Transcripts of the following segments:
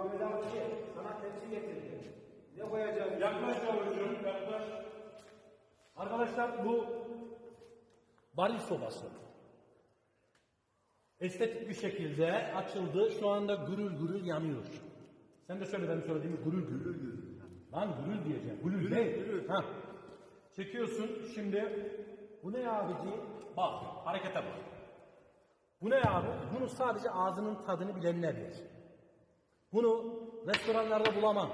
Ahmet abi sana tepsi getirdi. Ne koyacağız? Yaklaş yavrucuğum, yaklaş. Arkadaşlar bu varil sobası. Estetik bir şekilde açıldı. Şu anda gürül gürül yanıyor. Sen de söyle benim söylediğimi gürül gürül gürül. Lan gürül diyeceğim. Gürül değil. Ha. Çekiyorsun şimdi. Bu ne abici? Bak harekete bak. Bu ne abi? Bunu sadece ağzının tadını bilenler yer. Bunu restoranlarda bulamam.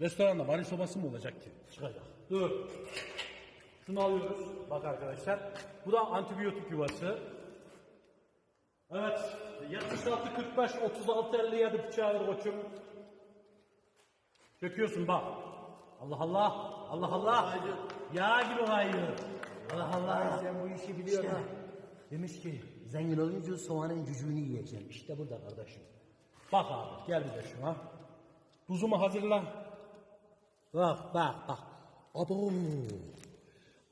Restoranda varil sobası mı olacak ki? Çıkacak. Dur. Şunu alıyoruz. Bak arkadaşlar. Bu da antibiyotik yuvası. Evet. 76 45 36 57 bıçağı koçum. Döküyorsun bak. Allah Allah. Allah Allah. Yağ gibi kayıyor. Allah Allah. Sen bu işi biliyorsun İşte, demiş ki zengin olunca soğanın cücüğünü yiyeceğim. İşte burada kardeşim. Bak abi gel bir de şuna. Tuzumu hazırla. Bak bak bak. Abo.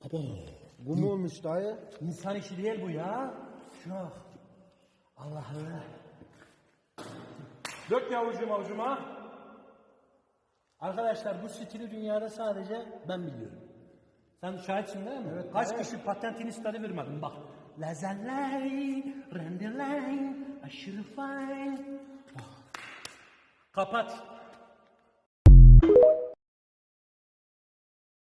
Abo. Bu mu olmuş dayı? İnsan işi değil bu ya. Şuna bak. Allah Allah. Dök yavrucuğum avucuma. Arkadaşlar bu stili dünyada sadece ben biliyorum. Sen şahitsin değil mi? Evet, Kaç evet. kişi patentini istedi vermedim bak. Lazelay, rendelay, Kapat.